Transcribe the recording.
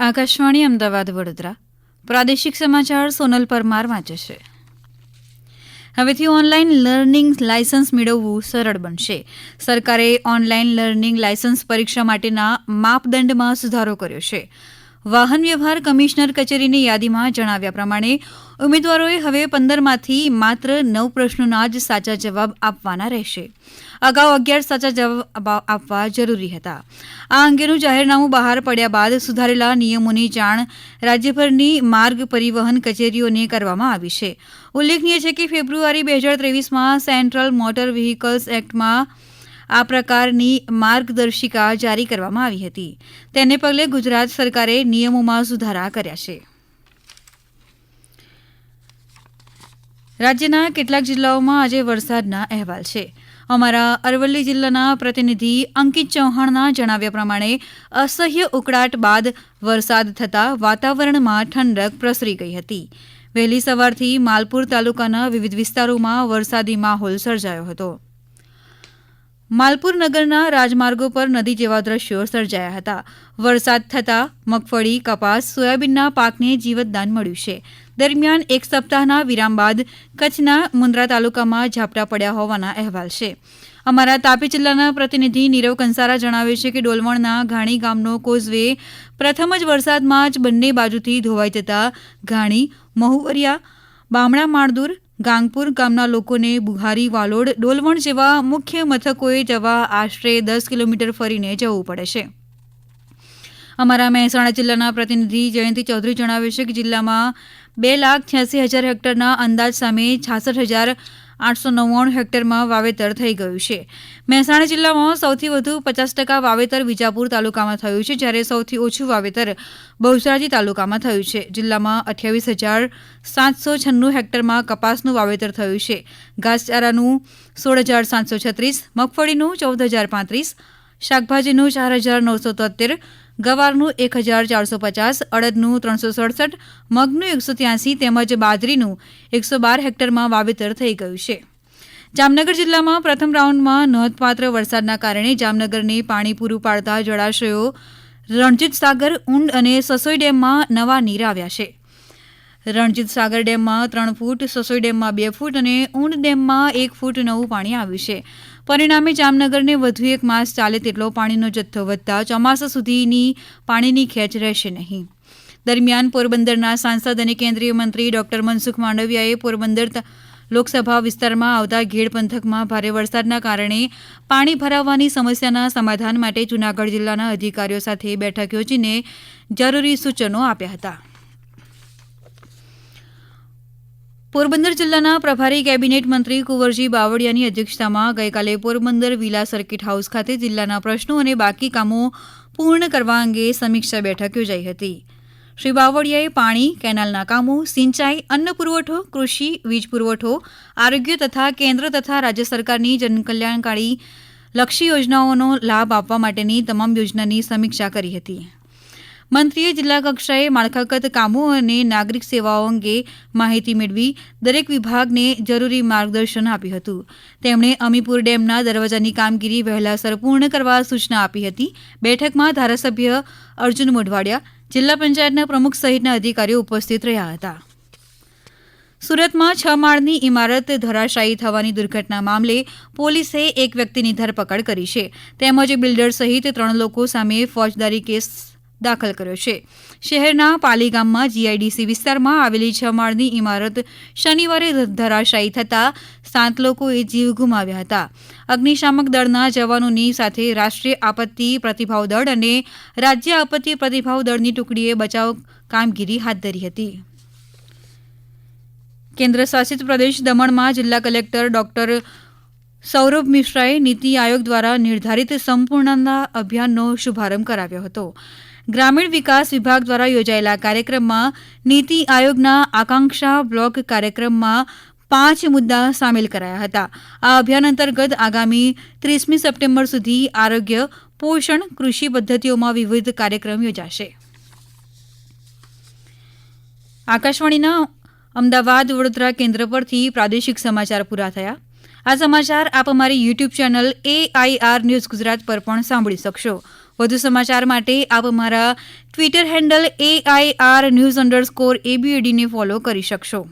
આકાશવાણી અમદાવાદ વડોદરા. પ્રાદેશિક સમાચાર સોનલ પરમાર વાંચે છે. હવેથી ઓનલાઈન લર્નિંગ લાયસન્સ મેળવવું સરળ બનશે. સરકારે ઓનલાઈન લર્નિંગ લાયસન્સ પરીક્ષા માટેના માપદંડમાં સુધારો કર્યો છે. વાહન વ્યવહાર કમિશનર કચેરીની યાદીમાં જણાવ્યા પ્રમાણે, ઉમેદવારોએ હવે પંદરમાંથી માત્ર નવ પ્રશ્નોના જ સાચા જવાબ આપવાના રહેશે. અગાઉ અગિયાર સાચા જવાબ આપવા જરૂરી હતા. આ અંગેનું જાહેરનામું બહાર પડ્યા બાદ સુધારેલા નિયમોની જાણ રાજ્યભરની માર્ગ પરિવહન કચેરીઓને કરવામાં આવી છે. ઉલ્લેખનીય છે કે ફેબ્રુઆરી બે હજાર ત્રેવીસમાં સેન્ટ્રલ મોટર વ્હીકલ્સ એક્ટમાં આ પ્રકારની માર્ગદર્શિકા જારી કરવામાં આવી હતી. તેને પગલે ગુજરાત સરકારે નિયમોમાં સુધારા કર્યા છે. રાજ્યના કેટલાક જિલ્લાઓમાં આજે વરસાદના અહેવાલ છે. અમારા અરવલ્લી જિલ્લાના પ્રતિનિધિ અંકિત ચૌહાણના જણાવ્યા પ્રમાણે અસહ્ય ઉકળાટ બાદ વરસાદ થતાં વાતાવરણમાં ઠંડક પ્રસરી ગઈ હતી. વહેલી સવારથી માલપુર તાલુકાના વિવિધ વિસ્તારોમાં વરસાદી માહોલ સર્જાયો હતો. માલપુર નગરના રાજમાર્ગો પર નદી જેવા દ્રશ્યો સર્જાયા હતા. વરસાદ થતાં મગફળી, કપાસ, સોયાબીનના પાકને જીવતદાન મળ્યું છે. દરમિયાન એક સપ્તાહના વિરામ બાદ કચ્છના મુન્દ્રા તાલુકામાં ઝાપટા પડ્યા હોવાના અહેવાલ છે. અમારા તાપી જિલ્લાના પ્રતિનિધિ નીરવ કંસારા જણાવે છે કે ડોલવણના ઘાણી ગામનો કોઝવે પ્રથમ જ વરસાદમાં જ બંને બાજુથી ધોવાઈ જતા ઘાણી, મહુવરિયા, બામણા, માણદુર ગાંગપુર ગામના લોકોને બુહારી, વાલોડ, ડોલવણ જેવા મુખ્ય મથકોએ જવા આશરે દસ કિલોમીટર ફરીને જવું પડે છે. અમારા મહેસાણા જિલ્લાના પ્રતિનિધિ જયંતિ ચૌધરી જણાવે છે કે જિલ્લામાં બે લાખ છ્યાસી હજાર હેક્ટરના અંદાજ સામે છાસઠ હજાર આઠસો નવ્વાણું હેક્ટરમાં વાવેતર થઈ ગયું છે. મહેસાણા જિલ્લામાં સૌથી વધુ પચાસ ટકા વાવેતર વિજાપુર તાલુકામાં થયું છે, જ્યારે સૌથી ઓછું વાવેતર બહુચરાજી તાલુકામાં થયું છે. જિલ્લામાં અઠ્યાવીસ હજાર સાતસો છન્નું હેક્ટરમાં કપાસનું વાવેતર થયું છે. ઘાસચારાનું સોળ હજાર સાતસો છત્રીસ, મગફળીનું ચૌદ હજાર પાંત્રીસ, શાકભાજીનું ચાર હજાર નવસો તોતેર ગવારનું એક હજાર ચારસો પચાસ, અડદનું ત્રણસો સડસઠ, મગનું એકસો ત્યાંસી તેમજ બાજરીનું એકસો બાર હેક્ટરમાં વાવેતર થઈ ગયું છે. જામનગર જિલ્લામાં પ્રથમ રાઉન્ડમાં નોંધપાત્ર વરસાદના કારણે જામનગરને પાણી પૂરું પાડતા જળાશયો રણજીત સાગર, ઊંડ અને સસોઈ ડેમમાં નવા નીર આવ્યા છે. રણજીત સાગર ડેમમાં ત્રણ ફૂટ, સસોઈ ડેમમાં બે ફૂટ અને ઊંડ ડેમમાં એક ફૂટ નવું પાણી આવ્યું છે. પરિણામે જામનગરને વધુ એક માસ ચાલે તેટલો પાણીનો જથ્થો વધતા ચોમાસા સુધીની પાણીની ખેંચ રહેશે નહીં. દરમિયાન પોરબંદરના સાંસદ અને કેન્દ્રીય મંત્રી ડોક્ટર મનસુખ માંડવિયાએ પોરબંદર લોકસભા વિસ્તારમાં આવતા ઘેડ પંથકમાં ભારે વરસાદના કારણે પાણી ભરાવવાની સમસ્યાના સમાધાન માટે જૂનાગઢ જિલ્લાના અધિકારીઓ સાથે બેઠક યોજીને જરૂરી સૂચનો આપ્યા હતા. પોરબંદર જિલ્લાના પ્રભારી કેબિનેટ મંત્રી કુંવરજી બાવળિયાની અધ્યક્ષતામાં ગઈકાલે પોરબંદર વિલા સર્કિટ હાઉસ ખાતે જિલ્લાના પ્રશ્નો અને બાકી કામો પૂર્ણ કરવા અંગે સમીક્ષા બેઠક યોજાઈ હતી. શ્રી બાવળિયાએ પાણી, કેનાલના કામો, સિંચાઈ, અન્ન પુરવઠો, કૃષિ, વીજ પુરવઠો, આરોગ્ય તથા કેન્દ્ર તથા રાજ્ય સરકારની જનકલ્યાણકારી લક્ષી યોજનાઓનો લાભ આપવા માટેની તમામ યોજનાની સમીક્ષા કરી હતી. મંત્રીએ જિલ્લા કક્ષાએ માળખાગત કામો અને નાગરિક સેવાઓ અંગે માહિતી મેળવી દરેક વિભાગને જરૂરી માર્ગદર્શન આપ્યું હતું. તેમણે અમીપુર ડેમના દરવાજાની કામગીરી વહેલાસર પૂર્ણ કરવા સૂચના આપી હતી. બેઠકમાં ધારાસભ્ય અર્જુન મોઢવાડિયા, જિલ્લા પંચાયતના પ્રમુખ સહિતના અધિકારીઓ ઉપસ્થિત રહ્યા હતા. સુરતમાં છ માળની ઇમારત ધરાશાયી થવાની દુર્ઘટના મામલે પોલીસે એક વ્યક્તિની ધરપકડ કરી છે. તેમજ બિલ્ડર સહિત ત્રણ લોકો સામે ફોજદારી કેસ દાખલ કર્યો છે. શહેરના પાલી ગામમાં જીઆઈડીસી વિસ્તારમાં આવેલી છ માળની ઇમારત શનિવારે ધરાશાયી થતાં સાત લોકોએ જીવ ગુમાવ્યા હતા. અગ્નિશામક દળના જવાનોની સાથે રાષ્ટ્રીય આપત્તિ પ્રતિભાવ દળ અને રાજ્ય આપત્તિ પ્રતિભાવ દળની ટુકડીએ બચાવ કામગીરી હાથ ધરી હતી. કેન્દ્ર શાસિત પ્રદેશ દમણમાં જિલ્લા કલેક્ટર ડોક્ટર સૌરભ મિશ્રાએ નીતિ આયોગ દ્વારા નિર્ધારિત સંપૂર્ણતા અભિયાનનો શુભારંભ કરાવ્યો હતો. ગ્રામીણ વિકાસ વિભાગ દ્વારા યોજાયેલા કાર્યક્રમમાં નીતિ આયોગના આકાંક્ષા બ્લોક કાર્યક્રમમાં પાંચ મુદ્દા સામેલ કરાયા હતા. આ અભિયાન અંતર્ગત આગામી ત્રીસમી સપ્ટેમ્બર સુધી આરોગ્ય, પોષણ, કૃષિ પદ્ધતિઓમાં વિવિધ કાર્યક્રમ યોજાશે. આકાશવાણીના અમદાવાદ વડોદરા કેન્દ્ર પરથી પ્રાદેશિક સમાચાર પૂરા થયા. આ સમાચાર આપ અમારી YouTube channel AIR news Gujarat પર પણ સાંભળી શકશો. વધુ સમાચાર માટે આપ અમારા Twitter handle AIR news underscore એબીએડીને follow કરી શકશો.